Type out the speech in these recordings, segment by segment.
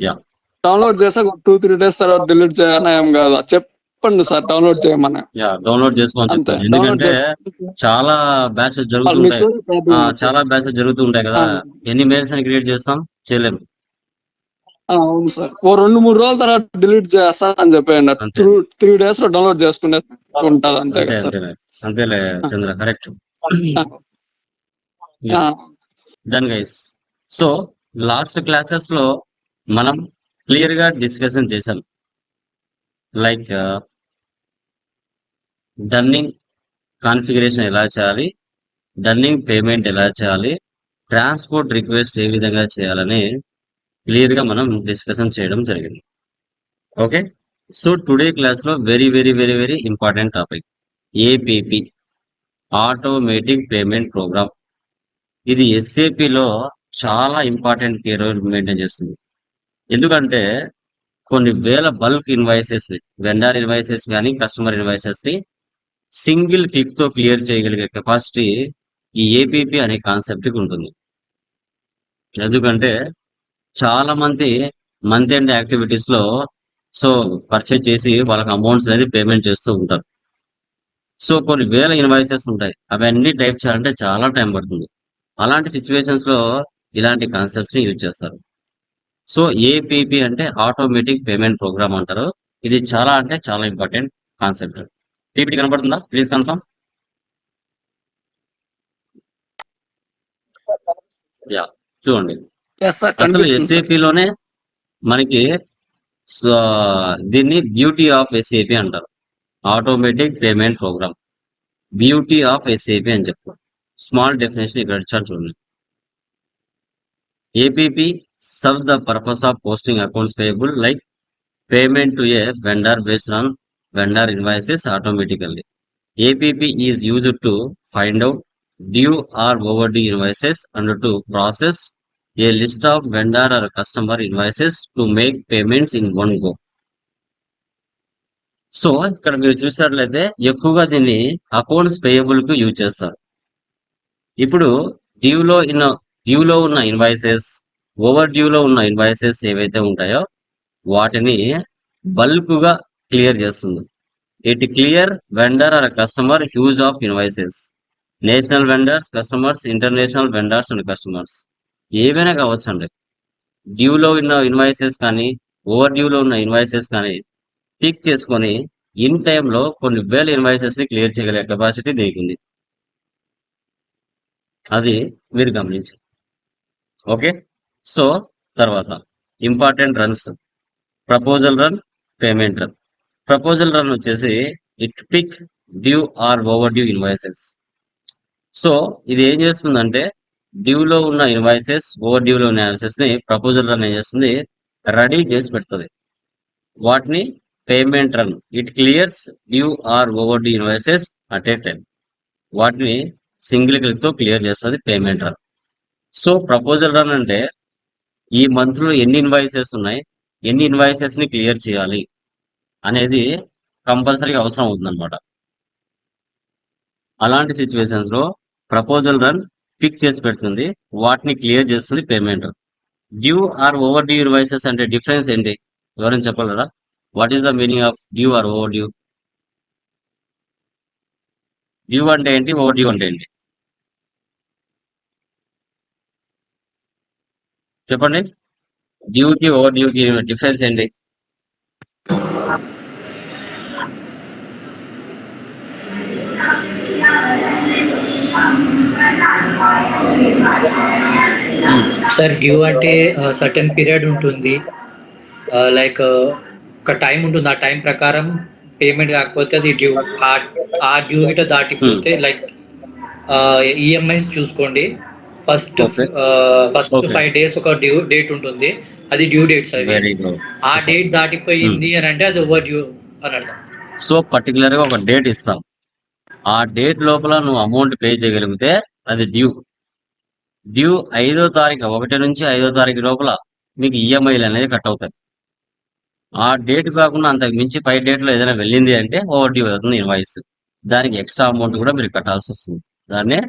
Yeah download చేసాక two three days తర్వాత delete చేయనా ఏం కాదా. చెప్పండి సార్ డౌన్లోడ్ చేయమని. యా డౌన్లోడ్ చేసుకోమని ఎందుకంటే చాలా బ్యాచెస్ జరుగుతుంటాయి చాలా బ్యాచెస్ జరుగుతూ ఉంటాయి కదా. ఎన్ని మెయిల్స్ అని క్రియేట్ చేస్తాం? చేయలేము అవును సార్. ఓ రెండు మూడు రోజుల తర్వాత డిలీట్ చేస్తా అని చెప్పండి అంతే. త్రూ త్రీ డేస్లో డౌన్లోడ్ చేసుకునే ఉంటది అంతే కదా సార్. అంతేలే. Chandra correct done guys so last క్లాసెస్లో మనం క్లియర్గా డిస్కషన్ చేశాం లైక్ డన్నింగ్ కాన్ఫిగరేషన్ ఎలా చేయాలి? డన్నింగ్ పేమెంట్ ఎలా చేయాలి? ట్రాన్స్పోర్ట్ రిక్వెస్ట్ ఏ విధంగా చేయాలని క్లియర్గా మనం డిస్కషన్ చేయడం జరిగింది. ఓకే సో టుడే క్లాస్లో very very very very important topic APP automatic payment program ఇది ఎస్ఏపిలో లో చాలా ఇంపార్టెంట్ కేర్ మెయింటైన్ చేస్తుంది. ఎందుకంటే కొన్ని వేల బల్క్ ఇన్వాయిసెస్ వెండర్ ఇన్వాయిసెస్ కానీ కస్టమర్ ఇన్వాయిసెస్ని సింగిల్ క్లిక్తో క్లియర్ చేయగలిగే కెపాసిటీ ఈ ఏపీపీ అనే కాన్సెప్ట్కి ఉంటుంది. ఎందుకంటే చాలా మంది మంత్ ఎండ్ యాక్టివిటీస్లో సో పర్చేజ్ చేసి వాళ్ళకి అమౌంట్స్ అనేది పేమెంట్ చేస్తూ ఉంటారు. సో కొన్ని వేల ఇన్వాయిసెస్ ఉంటాయి. అవన్నీ టైప్ చేయాలంటే చాలా టైం పడుతుంది. అలాంటి సిచ్యువేషన్స్లో ఇలాంటి కాన్సెప్ట్స్ని యూజ్ చేస్తారు. సో ఏపీపీ అంటే ఆటోమేటిక్ పేమెంట్ ప్రోగ్రామ్ అంటారు. ఇది చాలా అంటే చాలా ఇంపార్టెంట్ కాన్సెప్ట్ పీపీటీ కనబడుతుందా ప్లీజ్ కన్ఫర్మ్ యా చూడండి. అసలు కనిపిస్తుంది సార్. SAP లోనే మనకి దీన్ని బ్యూటీ ఆఫ్ ఎస్ఏపి అంటారు. Automatic payment program beauty of SAP అని చెప్తారు. స్మాల్ డెఫినేషన్ ఇక్కడ ఇచ్చారు చూడండి. APP serve the purpose of posting accounts payable like payment to a vendor based on vendor invoices automatically APP is use to find out due or over due invoices and to process a list of vendor or customer invoices to make payments in one go so ఇక్కడ మీరు చూసినట్లయితే ఎక్కువగా దీన్ని accounts పేయబుల్కు use చేస్తారు. ఇప్పుడు డ్యూలో in డ్యూలో ఉన్న invoices over డ్యూలో ఉన్న invoices ఏవైతే ఉంటాయో వాటిని బల్క్గా క్లియర్ చేస్తుంది. It clear vendor or customer huge of invoices. National vendors customers international vendors and customers. ఏవైనా కావచ్చండి. డ్యూలో ఉన్న ఇన్వాయిసెస్ కానీ ఓవర్ డ్యూలో ఉన్న ఇన్వాయిసెస్ కానీ పిక్ చేసుకొని ఇన్ టైంలో కొన్ని వేల ఇన్వాయిసెస్ని క్లియర్ చేయగలిగే కెపాసిటీ దీనికి అది మీరు గమనించండి. ఓకే? సో తర్వాత important runs proposal run payment run proposal run వచ్చేసి it pick due or over due invoices so ఇది ఏం చేస్తుందంటే డ్యూలో ఉన్న ఇన్వాయిసెస్ ఓవర్ డ్యూలో ఉన్న ఇన్వాయిసెస్ని ప్రపోజల్ రన్ ఏం చేస్తుంది? రెడీ చేసి పెడుతుంది. వాటిని payment run it clears due or over due invoices at a time వాటిని సింగిల్ క్లిక్తో క్లియర్ చేస్తుంది payment run so proposal run అంటే ఈ మంత్లో ఎన్ని ఇన్వాయిసెస్ ఉన్నాయి ఎన్ని ఇన్వాయిసెస్ని క్లియర్ చేయాలి అనేది కంపల్సరీగా అవసరం అవుతుందన్నమాట. అలాంటి సిచ్యువేషన్స్లో ప్రపోజల్ రన్ పిక్ చేసి పెడుతుంది వాటిని క్లియర్ చేస్తుంది payment due or over due invoices అంటే డిఫరెన్స్ ఏంటి? ఎవరైనా చెప్పగలరా? What is the meaning of due or over due due అంటే ఏంటి? ఓవర్ డ్యూ అంటే ఏంటి? చెప్పండి. డ్యూకి ఓవర్ డ్యూకి డిఫరెన్స్ ఏంటి? సార్ డ్యూ అంటే సర్టెన్ పీరియడ్ ఉంటుంది. లైక్ ఒక టైం ఉంటుంది. ఆ టైం ప్రకారం పేమెంట్ కాకపోతే అది డ్యూ ఆ డ్యూ గిట దాటిపోతే లైక్ ఈఎంఐస్ చూసుకోండి. ఫస్ట్. ఫస్ట్. ఫైవ్ డేస్ ఒక డ్యూ డేట్ ఉంటుంది. అది డ్యూ డేట్స్ అవి వెరీ గుడ్ ఆ డేట్ దాటిపోయింది అని అంటే అది ఓవర్ డ్యూ అని అర్థం. సో పర్టికులర్గా ఒక డేట్ ఇస్తాం. ఆ డేట్ లోపల నువ్వు అమౌంట్ పే చేయగలిగితే అది డ్యూ డ్యూ ఐదో తారీఖు ఒకటి నుంచి ఐదో తారీఖు లోపల మీకు ఈఎంఐలు అనేది కట్ అవుతాయి. ఆ డేట్ కాకుండా అంతకు మించి పై డేట్లో ఏదైనా వెళ్ళింది అంటే ఓవర్ డ్యూ అవుతుంది ఇన్వాయిస్ దానికి ఎక్స్ట్రా అమౌంట్ కూడా మీరు కట్టాల్సి వస్తుంది. దాన్నే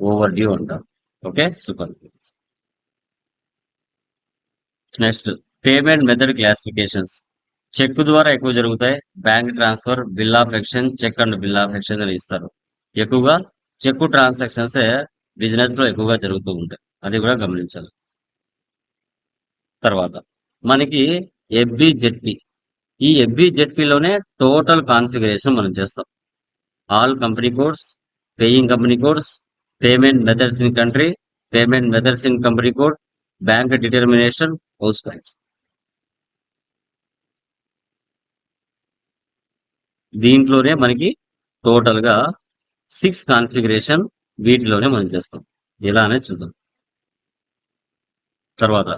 ఓవర్ డ్యూ అంటారు. Okay? Super. Next payment method classifications. Check ద్వారా ఎక్కువ జరుగుతాయి. Bank transfer bill of exchange check and bill of exchange అని ఇస్తారు. ఎక్కువగా చెక్ ట్రాన్సాక్షన్స్ బిజినెస్లో ఎక్కువగా జరుగుతూ ఉంటాయి. అది కూడా గమనించాలి. తర్వాత మనకి ఎఫ్బి జెడ్పి ఈ ఎఫ్బి జెడ్పిలోనే టోటల్ కాన్ఫిగరేషన్ మనం చేస్తాం. All company codes paying company codes payment methods in country payment methods in company code bank determination house banks దీంట్లోనే మనకి టోటల్గా సిక్స్ కాన్ఫిగరేషన్ వీటిలోనే మనం చేస్తాం. ఇలానే అనేది చూద్దాం. తర్వాత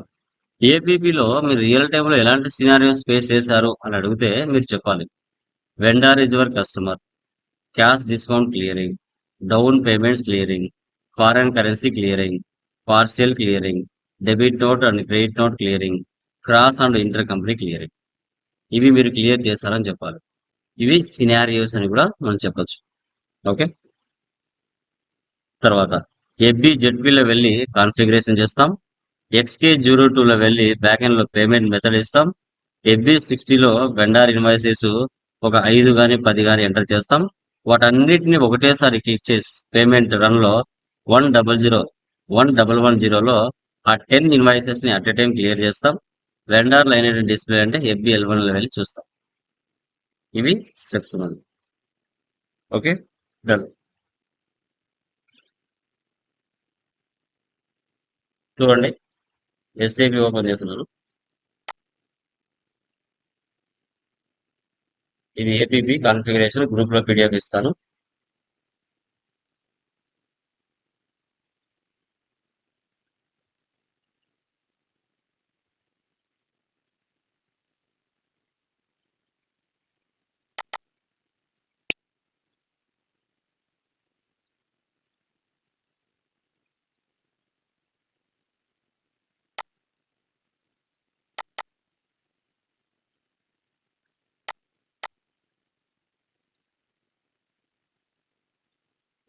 ఏపీపీలో మీరు రియల్ టైంలో ఎలాంటి సినారియోస్ ఫేస్ చేశారు అని అడిగితే మీరు చెప్పాలి. Vendor is your customer cash discount clearing down payments clearing foreign currency clearing partial clearing debit note and credit note clearing cross and inter company clearing ఇవి మీరు క్లియర్ చేశారని చెప్పాలి. ఇవి సినారియోస్ అని కూడా మనం చెప్పచ్చు. ఓకే తర్వాత ఎఫ్బి జెడ్బిలో వెళ్ళి కాన్ఫిగరేషన్ చేస్తాం. ఎక్స్కే జీరో టూలో వెళ్ళి బ్యాక్ ఎండ్లో పేమెంట్ మెథడ్ ఇస్తాం. ఎఫ్బి సిక్స్టీలో వెండార్ ఇన్వాయిసెస్ ఒక ఐదు కానీ పది కానీ ఎంటర్ చేస్తాం. వాటన్నిటిని ఒకటేసారి క్లిక్ చేసి పేమెంట్ రన్లో one double zero one double one జీరోలో ఆ టెన్ ఇన్వాయిసెస్ని అట్ ఎ టైం క్లియర్ చేస్తాం. వెండర్ లైన్ డిస్ప్లే అంటే ఎఫ్బి ఎల్ వన్ వెళ్ళి చూస్తాం. ఇవి స్టెప్స్ మనం ఓకే డన్. చూడండి. ఎస్ఏపి ఓపెన్ చేస్తున్నాను. ఇది ఏపీపీ కాన్ఫిగరేషన్ గ్రూప్లో పీడిఎఫ్ ఇస్తాను.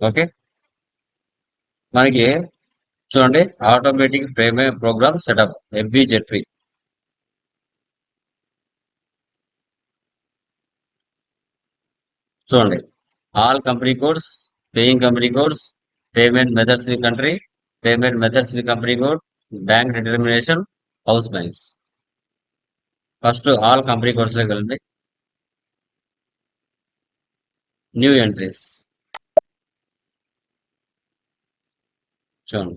ఓకే? మనకి చూడండి automatic payment program setup FBZP చూడండి all company codes paying company codes payment methods in country payment methods in company code bank determination house banks first all company కోడ్స్లోకి వెళ్ళండి. New entries చూడండి.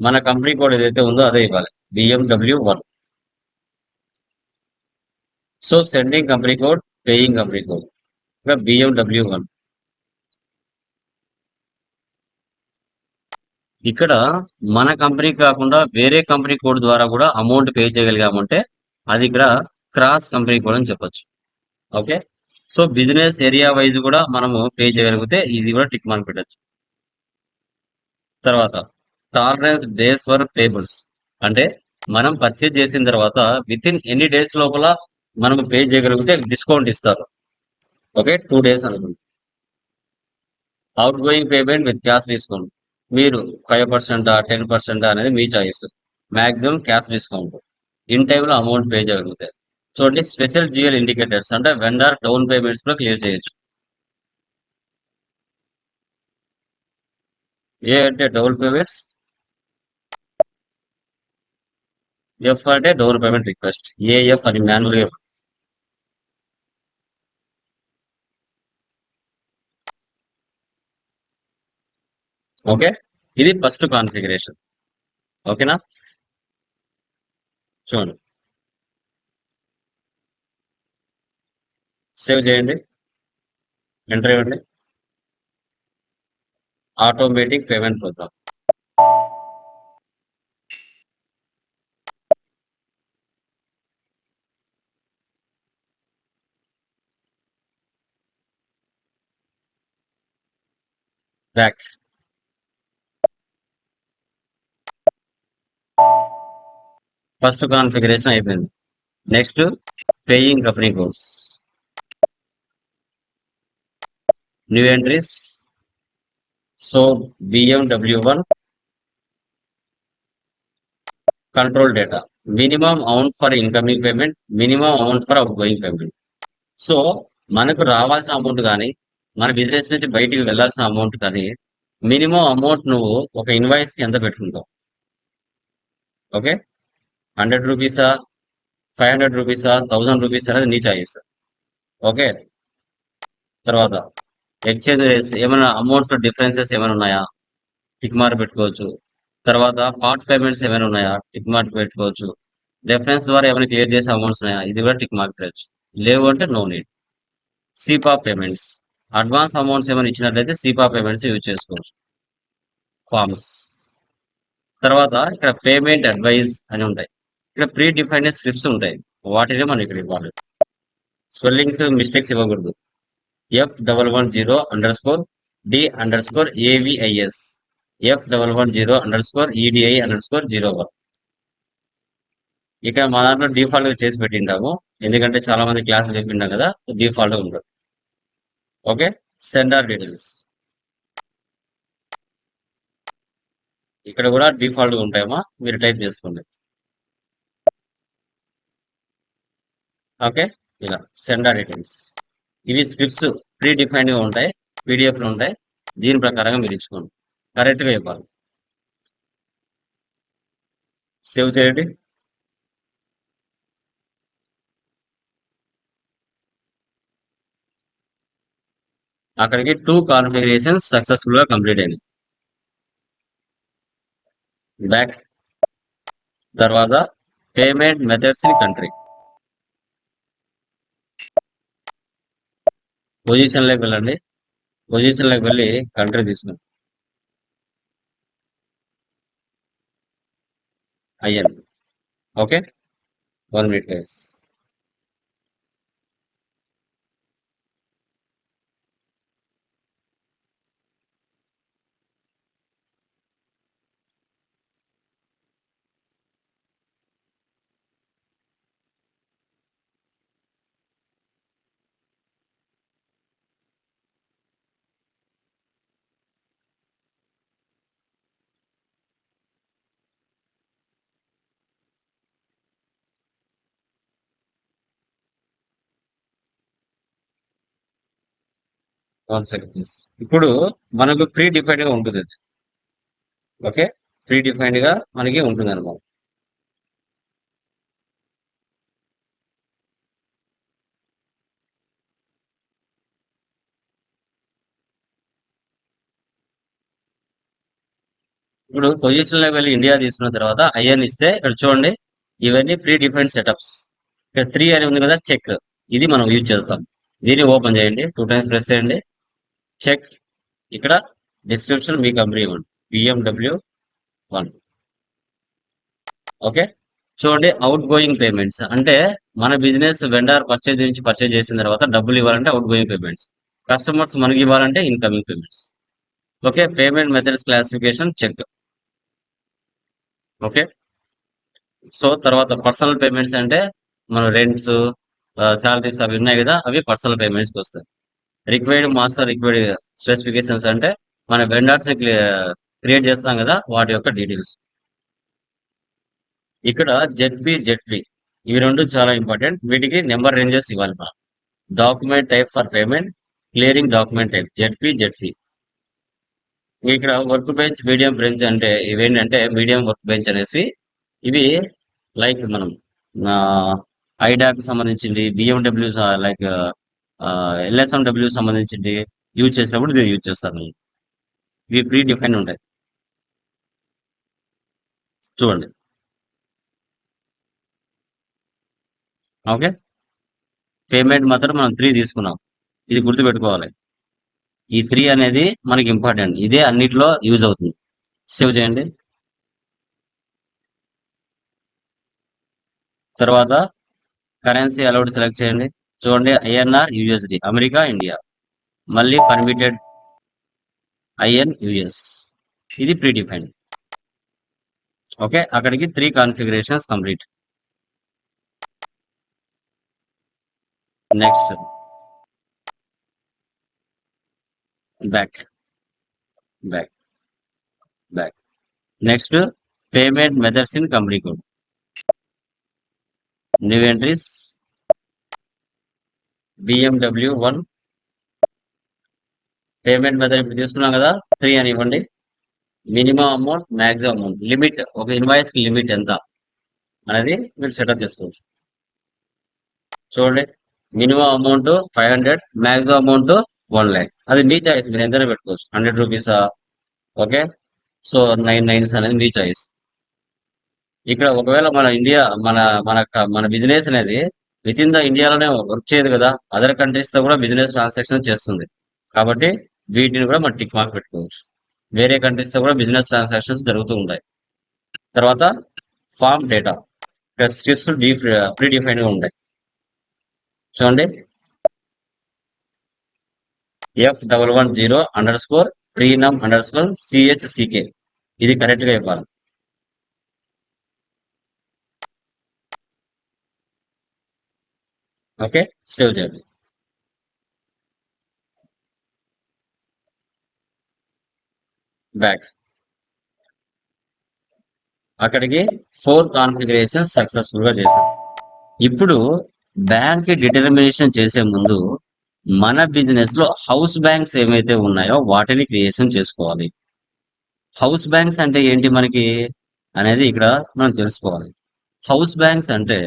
మన company code ఏదైతే ఉందో అదే ఇవ్వాలి. BMW one so sending company code paying company code ఇక్కడ BMW one ఇక్కడ మన కంపెనీ కాకుండా వేరే కంపెనీ కోడ్ ద్వారా కూడా అమౌంట్ పే చేయగలిగామంటే అది ఇక్కడ క్రాస్ కంపెనీ కోడ్ అని చెప్పొచ్చు. Okay so business area wise కూడా మనము పే చేయగలిగితే ఇది కూడా టిక్ మార్క్ పెట్టచ్చు. తర్వాత టాలరెన్స్ డేస్ ఫర్ పేబుల్స్ అంటే మనం పర్చేజ్ చేసిన తర్వాత విత్ ఇన్ ఎన్ని డేస్ లోపల మనం పే చేయగలిగితే డిస్కౌంట్ ఇస్తారు. ఓకే టూ డేస్ అనుకోండి out going payment with cash discount మీరు ఫైవ్ పర్సెంట్ టెన్ పర్సెంట్ అనేది మీ choice maximum cash discount in టైంలో అమౌంట్ పే చేయగలుగుతాయి చూడండి స్పెషల్ జిఎల్ ఇండికేటర్స్ అంటే వెండర్ డౌన్ పేమెంట్స్ కూడా క్లియర్ చేయొచ్చు. ఏ అంటే డౌన్ పేమెంట్స్ ఎఫ్ అంటే డౌన్ పేమెంట్ రిక్వెస్ట్ ఏఎఫ్ అని మాన్యువల్ ఓకే ఇది ఫస్ట్ కాన్ఫిగరేషన్ ఓకేనా చూడండి. సేవ్ చేయండి. ఎంటర్ ఇవ్వండి. Automatic payment program back first configuration అయిపోయింది. Next paying company codes new entries so BMW one control data minimum amount for incoming payment minimum amount for out going payment so మనకు రావాల్సిన amount కానీ మన business నుంచి బయటికి వెళ్ళాల్సిన amount కానీ minimum amount నువ్వు ఒక ఇన్వాయిస్కి ఎంత పెట్టుకుంటావు? ఓకే హండ్రెడ్ రూపీసా ఫైవ్ హండ్రెడ్ రూపీసా థౌసండ్ రూపీస్ అనేది నీ చాయిస్ ఓకే తర్వాత ఎక్స్చేంజ్ ఏమైనా అమౌంట్స్లో డిఫరెన్సెస్ ఏమైనా ఉన్నాయా? టిక్ మార్క్ పెట్టుకోవచ్చు. తర్వాత పార్ట్ పేమెంట్స్ ఏమైనా ఉన్నాయా? టిక్ మార్క్ పెట్టుకోవచ్చు. రెఫరెన్స్ ద్వారా ఏమైనా క్లియర్ చేసే అమౌంట్స్ ఉన్నాయా? ఇది కూడా టిక్ మార్క్ పెట్టచ్చు లేవు అంటే no need SEPA payments advance amounts ఏమైనా ఇచ్చినట్లయితే సిపా పేమెంట్స్ యూజ్ చేసుకోవచ్చు. ఫార్మ్స్ తర్వాత ఇక్కడ పేమెంట్ అడ్వైజ్ అని ఉంటాయి. ఇక్కడ ప్రీ డిఫైన్డ్ స్క్రిప్ట్స్ ఉంటాయి. వాటినే మనం ఇక్కడ ఇవ్వాలి. స్పెల్లింగ్స్ మిస్టేక్స్ ఇవ్వకూడదు. F double one zero underscore D underscore AVIS F double one zero underscore EDI underscore zero one ఇక్కడ మా దాంట్లో డిఫాల్ట్గా చేసి పెట్టిండాము. ఎందుకంటే చాలా మంది క్లాసులు చెప్పిండాం కదా డిఫాల్ట్గా ఉండదు. ఓకే? సెండర్ డీటెయిల్స్ ఇక్కడ కూడా డిఫాల్ట్గా ఉంటాయమ్మా. మీరు టైప్ చేసుకోండి. ఓకే? ఇలా. సెండర్ డీటెయిల్స్ ఇవి స్క్రిప్ట్స్ ప్రీ డిఫైన్డ్గా ఉంటాయి పీడిఎఫ్లు ఉంటాయి. దీని ప్రకారంగా మీరు ఇచ్చుకోండి. కరెక్ట్గా ఇవ్వాలి సేవ్ చేయండి. అక్కడికి టూ కాన్ఫిగరేషన్స్ సక్సెస్ఫుల్గా కంప్లీట్ అయింది బ్యాక్ తర్వాత పేమెంట్ మెథడ్స్ ఇన్ కంట్రీ పొజిషన్లోకి వెళ్ళండి. పొజిషన్లోకి వెళ్ళి కంట్రీ తీసుకోండి అయ్యాను okay one minute guys concepts ఇప్పుడు మనకు ప్రీ డిఫైన్డ్గా ఉంటుంది అది. ఓకే? ప్రీ డిఫైన్డ్గా మనకి ఉంటుంది అనమాట ఇప్పుడు పొజిషన్ లెవెల్ ఇండియా తీసుకున్న తర్వాత ఐఎన్ ఇస్తే ఇక్కడ చూడండి ఇవన్నీ ప్రీ డిఫైన్ సెటప్స్ ఇక్కడ త్రీ అని ఉంది కదా చెక్ ఇది మనం యూజ్ చేస్తాం. దీన్ని ఓపెన్ చేయండి టూ టైమ్స్ ప్రెస్ చేయండి. చెక్ ఇక్కడ డిస్క్రిప్షన్ మీ కంపెనీ ఇవ్వండి. బిఎండబ్ల్యూ వన్ ఓకే చూడండి అవుట్ గోయింగ్ పేమెంట్స్ అంటే మన బిజినెస్ వెండర్ పర్చేజ్ నుంచి పర్చేజ్ చేసిన తర్వాత డబ్బులు ఇవ్వాలంటే అవుట్ గోయింగ్ పేమెంట్స్ కస్టమర్స్ మనకి ఇవ్వాలంటే incoming payments okay payment methods classification check okay so తర్వాత పర్సనల్ పేమెంట్స్ అంటే మన రెంట్స్ శాలరీస్ uh, అవి ఉన్నాయి కదా అవి పర్సనల్ పేమెంట్స్కి వస్తాయి. రిక్వైర్డ్ మాస్టర్ రిక్వైర్డ్ స్పెసిఫికేషన్స్ అంటే మన వెండర్స్ని క్రియేట్ చేస్తాం కదా వాటి యొక్క డీటెయిల్స్ ఇక్కడ జెడ్బి జెడ్బి ఇవి రెండు చాలా ఇంపార్టెంట్ వీటికి నెంబర్ రేంజెస్ ఇవ్వాలి మనం. Document type for payment clearing document type ZP ZP ఇక్కడ వర్క్ బెంచ్ మీడియం బెంచ్ అంటే ఇవేంటంటే మీడియం వర్క్ బెంచ్ అనేసి ఇవి లైక్ మనం ఐడాక్ సంబంధించింది బిఎండబ్ల్యూ లైక్ ఎల్ఎస్ఎండబ్ల్యూ సంబంధించి యూజ్ చేసినప్పుడు ఇది యూజ్ చేస్తారు ఇవి ప్రీ డిఫైన్ ఉంటాయి. చూడండి. ఓకే? పేమెంట్ మాత్రం మనం త్రీ తీసుకున్నాం. ఇది గుర్తుపెట్టుకోవాలి. ఈ త్రీ అనేది మనకి ఇంపార్టెంట్ ఇదే అన్నిటిలో యూజ్ అవుతుంది. సేవ్ చేయండి. తర్వాత కరెన్సీ అలౌడ్ సెలెక్ట్ చేయండి. చూడండి ఐఎన్ఆర్ యుఎస్డి అమెరికా ఇండియా. మళ్ళీ పర్మిటెడ్ ఐఎన్ యుఎస్. ఇది ప్రీడిఫైన్డ్ ఓకే అక్కడికి three configurations complete next back back back next payment methods in company code new entries BMW one payment method ఇప్పుడు తీసుకున్నాం కదా three అని ఇవ్వండి. Minimum amount maximum amount limit ఒక ఇన్వాయిస్కి లిమిట్ ఎంత అనేది మీరు సెటప్ చేసుకోవచ్చు. చూడండి minimum amount five hundred maximum amount one lakh అది మీ చాయిస్ మీరు ఎంతైనా పెట్టుకోవచ్చు. హండ్రెడ్ రూపీసా ఓకే సో నైన్ నైన్స్ అనేది మీ చాయిస్ ఇక్కడ ఒకవేళ మన ఇండియా మన మన మన బిజినెస్ అనేది విత్ ఇన్ ద ఇండియాలోనే వర్క్ చేయదు కదా అదర్ కంట్రీస్తో కూడా బిజినెస్ ట్రాన్సాక్షన్ చేస్తుంది. కాబట్టి వీటిని కూడా మనం టిక్ మార్క్ పెట్టుకోవచ్చు. వేరే కంట్రీస్తో కూడా బిజినెస్ ట్రాన్సాక్షన్స్ జరుగుతూ ఉంటాయి. తర్వాత ఫార్మ్ డేటా ఇక్కడ స్క్రిప్ట్స్ డీ ప్రీ డిఫైన్గా ఉంటాయి. చూడండి. F double one zero underscore prenum underscore CHCK ఇది కరెక్ట్గా ఇవ్వాలి ఓకే? సేవ్ చేయండి. బ్యాక్. అక్కడికి ఫోర్ కాన్ఫిగరేషన్ సక్సెస్ఫుల్గా చేశాం. ఇప్పుడు బ్యాంక్ డిటర్మినేషన్ చేసే ముందు మన బిజినెస్లో హౌస్ బ్యాంక్స్ ఏమైతే ఉన్నాయో వాటిని క్రియేషన్ చేసుకోవాలి. హౌస్ బ్యాంక్స్ అంటే ఏంటి మనకి అనేది ఇక్కడ మనం తెలుసుకోవాలి. హౌస్ బ్యాంక్స్ అంటే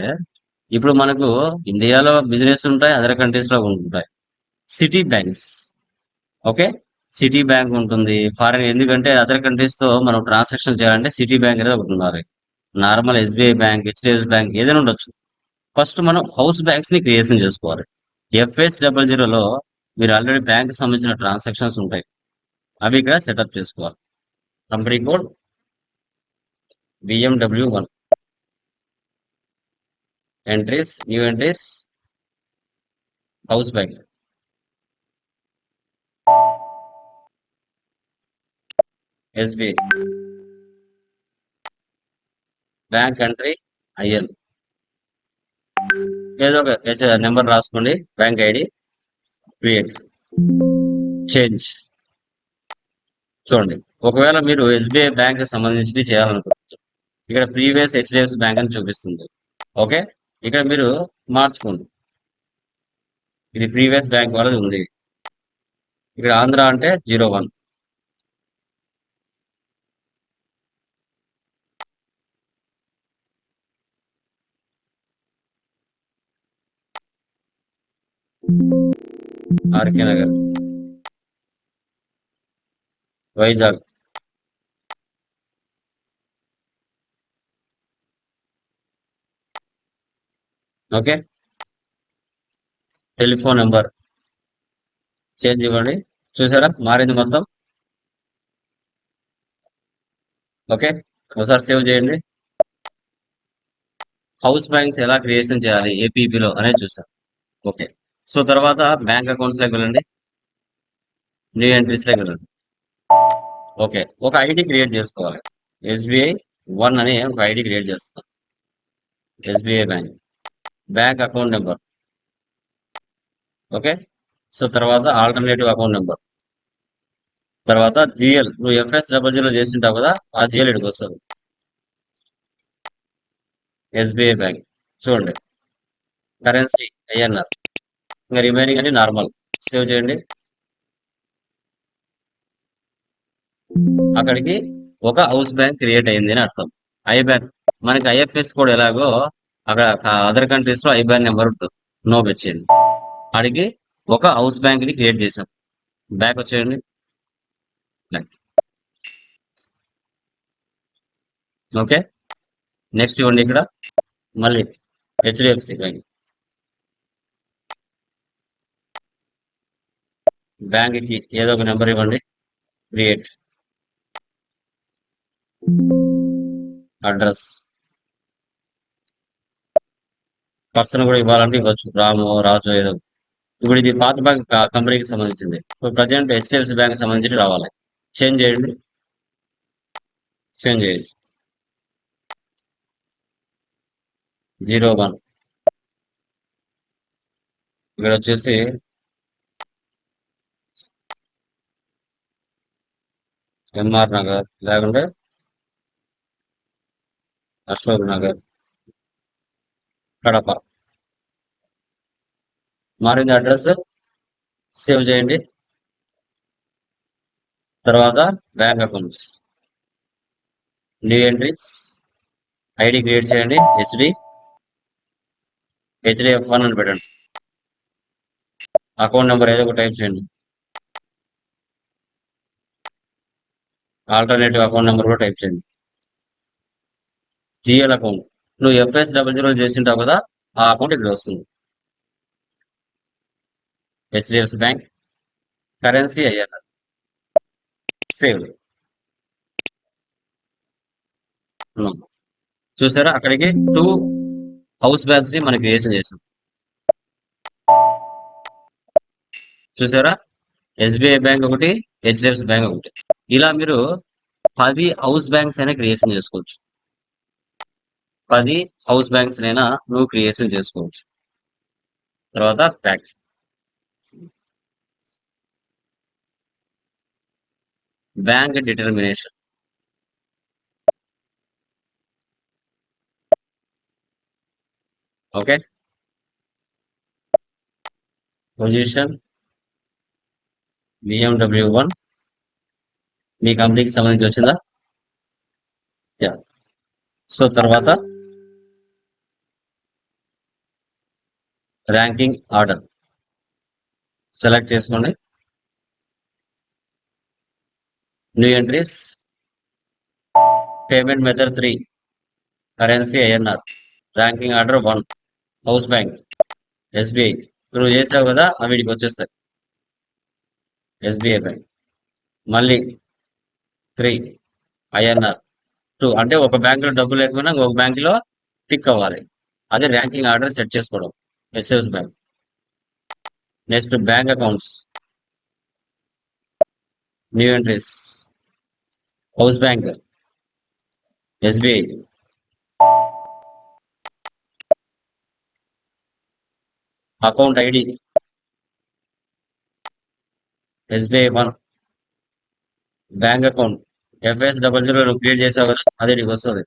ఇప్పుడు మనకు ఇండియాలో బిజినెస్ ఉంటాయి అదర్ కంట్రీస్లో ఉంటాయి. City banks okay city bank ఉంటుంది. ఫారెన్ ఎందుకంటే అదర్ కంట్రీస్తో మనం ట్రాన్సాక్షన్ చేయాలంటే సిటీ బ్యాంక్ అనేది ఒకటి ఉండాలి. Normal SBI bank HDFC bank ఏదైనా ఉండొచ్చు. ఫస్ట్ మనం హౌస్ బ్యాంక్స్ని క్రియేషన్ చేసుకోవాలి. ఎఫ్ఎస్ డబల్ జీరోలో మీరు ఆల్రెడీ బ్యాంక్ సంబంధించిన ట్రాన్సాక్షన్స్ ఉంటాయి. అవి ఇక్కడ సెటప్ చేసుకోవాలి. Company code BMW one entries new entries house bank SB. Bank entry IN ఏదో ఒక నెంబర్ రాసుకోండి బ్యాంక్ ఐడి క్రియేట్. చేంజ్. చూడండి ఒకవేళ మీరు ఎస్బీఐ బ్యాంక్ సంబంధించి చేయాలనుకుంటున్నారు. ఇక్కడ ప్రీవియస్ హెచ్డిఎఫ్సి బ్యాంక్ అని చూపిస్తుంది. ఓకే? ఇక్కడ మీరు మార్చుకోండి. ఇది ప్రీవియస్ బ్యాంక్ వాళ్ళది ఉంది. ఇక్కడ ఆంధ్ర అంటే zero one. RK Nagar. Vizag. Okay? Telephone number. Change ఇవ్వండి. చూసారా? మారింది మొత్తం. ఓకే? ఒకసారి సేవ్ చేయండి. హౌస్ బ్యాంక్స్ ఎలా క్రియేషన్ చేయాలి? ఏపీపీలో అనేది చూసాం. ఓకే. సో తర్వాత బ్యాంక్ అకౌంట్స్లోకి వెళ్ళండి. న్యూ ఎంట్రీస్లోకి వెళ్ళండి. ఓకే. ఒక ఐడి క్రియేట్ చేసుకోవాలి. ఎస్బీఐ వన్ అని ఒక ఐడి క్రియేట్ చేస్తాం. SBI bank. Bank account number. Okay? So తర్వాత ఆల్టర్నేటివ్ అకౌంట్ నెంబర్. తర్వాత జిఎల్. నువ్వు ఎఫ్ఎస్ డబల్ జీరో చేసింటావు కదా ఆ జిఎల్ ఇక్కడికి వస్తుంది. SBI bank. చూడండి. Currency INR. ఇంకా రిమైనింగ్ అని నార్మల్. సేవ్ చేయండి. అక్కడికి ఒక హౌస్ బ్యాంక్ క్రియేట్ అయింది అని అర్థం. I bank. మనకి ఐఎఫ్ఎస్ కోడ్ ఎలాగో అక్కడ అదర్ కంట్రీస్లో ఐబాన్ నెంబర్ ఉంటుంది నో పెట్టేయండి అడిగి ఒక హౌస్ బ్యాంక్ని క్రియేట్ చేసాం బ్యాక్ వచ్చేయండి. బ్యాక్ ఓకే నెక్స్ట్ ఇవ్వండి ఇక్కడ. మళ్ళీ హెచ్డిఎఫ్సి బ్యాంక్ బ్యాంక్కి ఏదో ఒక నెంబర్ ఇవ్వండి. క్రియేట్ అడ్రస్ పర్సన్ కూడా ఇవ్వాలంటే ఇవ్వచ్చు. రాము రాజు ఏదో. ఇప్పుడు ఇది పాత బ్యాంక్ కంపెనీకి సంబంధించింది. ఇప్పుడు ప్రజెంట్ హెచ్డిఎఫ్సి బ్యాంక్ సంబంధించి రావాలి. చేంజ్ చేయండి. చేంజ్ చేయొచ్చు జీరో వన్. ఇక్కడ వచ్చేసి ఎంఆర్ నగర్ లేకుంటే అశోక్ నగర్. కడప. మారింది అడ్రస్. సేవ్ చేయండి. తర్వాత bank accounts. New entries. ID create చేయండి. హెచ్డి. హెచ్డిఎఫ్ వన్ అని పెట్టండి. అకౌంట్ నెంబర్ ఏదో ఒక టైప్ చేయండి. ఆల్టర్నేటివ్ అకౌంట్ నెంబర్ కూడా టైప్ చేయండి. GL account. నువ్వు ఎఫ్ఎస్ డబల్ జీరో చేసింటావు కదా ఆ అకౌంట్ ఇక్కడ వస్తుంది. హెచ్డిఎఫ్సి బ్యాంక్ కరెన్సీ అయ్యన్నారు సేవ్ చూసారా? అక్కడికి టూ హౌస్ బ్యాగ్స్ని మనం క్రియేషన్ చేసాం. చూసారా? ఎస్బీఐ బ్యాంక్ ఒకటి హెచ్డిఎఫ్సి బ్యాంక్ ఒకటి. ఇలా మీరు పది హౌస్ బ్యాంక్స్ అయినా క్రియేషన్ చేసుకోవచ్చు. పది హౌస్ బ్యాంక్స్ నైనా నువ్వు క్రియేషన్ చేసుకోవచ్చు. తర్వాత pack bank determination okay position BMW one మీ కంపెనీకి సంబంధించి వచ్చిందా? యా సో తర్వాత ర్యాంకింగ్ ఆర్డర్. సెలెక్ట్ చేసుకోండి. New entries. Payment method three. Currency INR. Ranking order one. House bank. SBI. నువ్వు చేసావు కదా అవి వీడికి వచ్చేస్తాయి. SBI bank. మళ్ళీ త్రీ. ఐఎన్ఆర్. టూ. అంటే ఒక బ్యాంకులో డబ్బు లేకపోయినా ఒక బ్యాంకులో టిక్ అవ్వాలి. అదే ర్యాంకింగ్ ఆర్డర్ సెట్ చేసుకోవడం. HFS bank next bank accounts new entries house bank SBI account ID SBI one bank account FS double zero నువ్వు క్రియేట్ చేసావు కదా అదే నీకు వస్తుంది.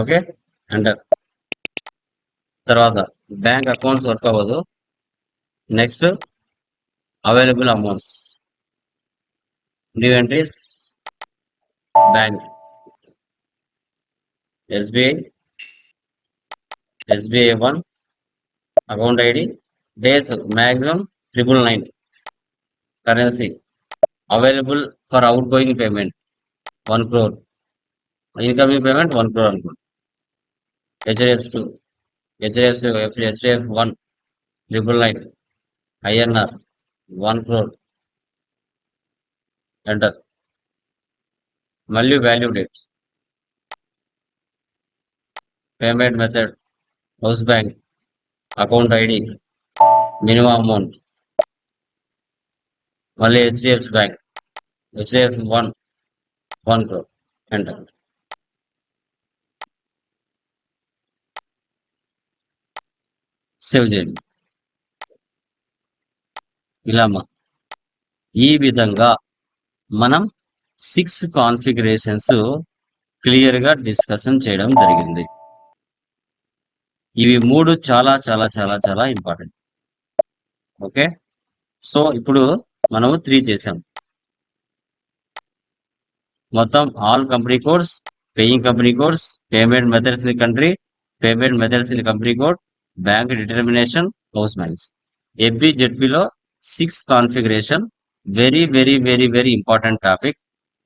ఓకే? ఎంటర్ తర్వాత బ్యాంక్ అకౌంట్స్ వర్క్ అవ్వదు. Next available amounts. New entries. Bank. SBI. SBI one. Account ID. Days maximum triple nine. Currency. Available for outgoing payment. One crore. Incoming payment one crore అనుకోండి HDF two HDFC HDF one triple nine INR one crore enter మళ్ళీ value date payment method house bank account ID minimum amount మళ్ళీ HDFC bank HDF one one crore enter save చేయండి ఇలామా. ఈ విధంగా మనం six configurations క్లియర్గా discussion చేయడం జరిగింది. ఇవి మూడు చాలా చాలా చాలా చాలా ఇంపార్టెంట్ ఓకే? సో ఇప్పుడు మనము త్రీ చేసాం. మొత్తం all company codes paying company codes payment methods in country payment methods in company code bank determination house banks FB జెడ్పిలో six configuration very very very very important topic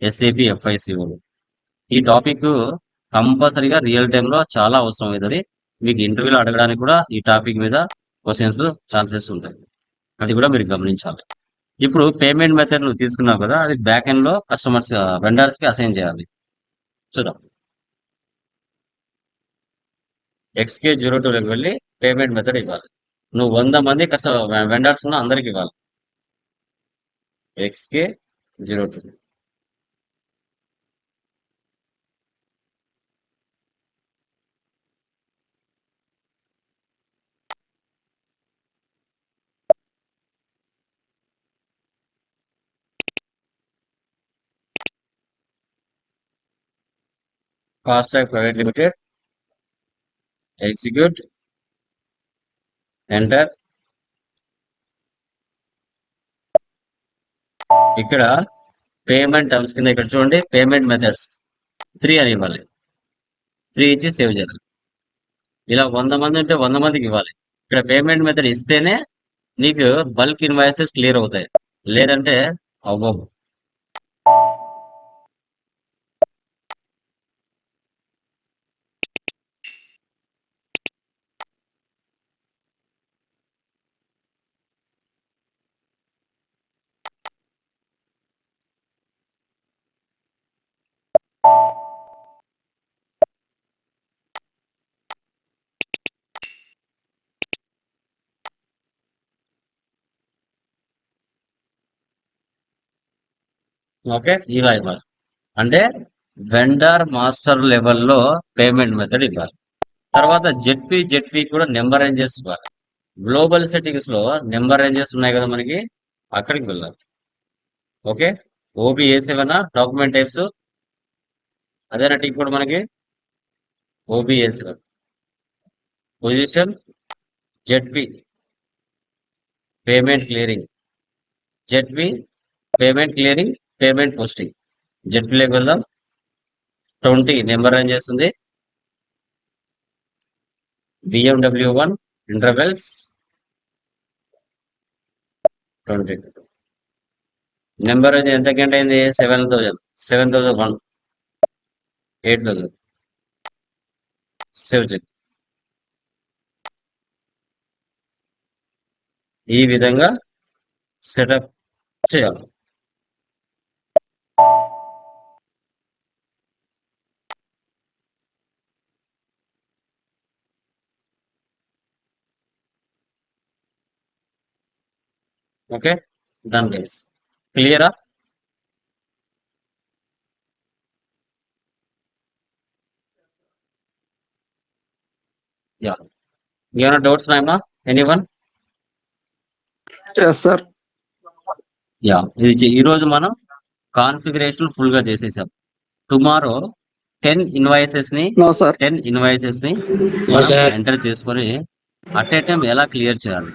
SAP ఎఫ్ఐసిఓలు. ఈ topic కంపల్సరీగా real టైంలో చాలా అవసరం అవుతుంది. మీకు ఇంటర్వ్యూలో అడగడానికి కూడా ఈ టాపిక్ మీద క్వశ్చన్స్ ఛాన్సెస్ ఉంటాయి. అది కూడా మీరు గమనించాలి. ఇప్పుడు పేమెంట్ మెథడ్ నువ్వు తీసుకున్నావు కదా అది బ్యాక్ ఎండ్లో కస్టమర్స్ వెండర్స్కి అసైన్ చేయాలి. చూద్దాం. ఎక్స్కే జీరో టూలోకి వెళ్ళి పేమెంట్ మెథడ్ ఇవ్వాలి. నువ్వు వంద మంది కస్ట వెండర్స్ ఉన్న అందరికి ఇవ్వాలి. XK zero two Fastrack private limited execute enter. ఇక్కడ పేమెంట్ టర్మ్స్ కింద ఇక్కడ చూడండి పేమెంట్ మెథడ్స్ త్రీ అని ఇవ్వాలి. త్రీ ఇచ్చి సేవ్ చేయాలి. ఇలా వంద మంది ఉంటే వంద మందికి ఇవ్వాలి. ఇక్కడ పేమెంట్ మెథడ్ ఇస్తేనే నీకు బల్క్ ఇన్వాయిసెస్ క్లియర్ అవుతాయి. లేదంటే అవ్వవు. ఓకే ఇలా ఇవ్వాలి అంటే వెండర్ మాస్టర్ లెవెల్లో పేమెంట్ మెథడ్ ఇవ్వాలి. తర్వాత జెడ్పీ జెడ్పీ కూడా నెంబర్ రేంజెస్ ఇవ్వాలి. గ్లోబల్ సెట్టింగ్స్లో నెంబర్ రేంజెస్ ఉన్నాయి కదా మనకి అక్కడికి వెళ్ళాలి. Okay OB A seven document types అదేనా టిక్ కూడా మనకి OB A seven position ZP payment clearing ZP payment clearing payment posting. జెడ్పీలోకి వెళ్దాం ట్వంటీ నెంబర్ రన్ చేస్తుంది? BMW one intervals twenty number ఎంత గంట అయింది? Seven thousand seven thousand one. Eight thousand save check ఈ విధంగా సెటప్ చేయాలి. ఓకే? డన్ గైస్ క్లియరా yeah ఏమైనా డౌట్స్ ఉన్నాయమ్మా ఎనీ వన్ సార్ యా ఇది ఈ రోజు మనం కాన్ఫిగరేషన్ ఫుల్గా చేసేసాం. టుమారో టెన్ ఇన్వాయిసెస్ని నో సార్ టెన్ ఇన్వాయిసెస్ని sir. ఎంటర్ చేసుకొని అట్ ఏ టైం ఎలా క్లియర్ చేయాలి?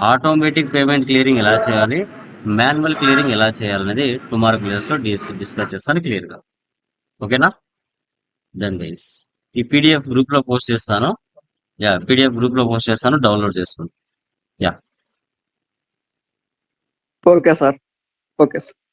ఆటోమేటిక్ పేమెంట్ క్లియరింగ్ ఎలా చేయాలి? మాన్యువల్ క్లియరింగ్ ఎలా చేయాలనేది టుమారో క్లాస్లో డిస్కస్ చేస్తాను క్లియర్గా. ఓకేనా? డన్ గైస్ ఈ పీడిఎఫ్ గ్రూప్లో పోస్ట్ చేస్తాను. యా పీడిఎఫ్ గ్రూప్లో పోస్ట్ చేస్తాను. డౌన్లోడ్ చేసుకోండి. Okay sir. Okay sir.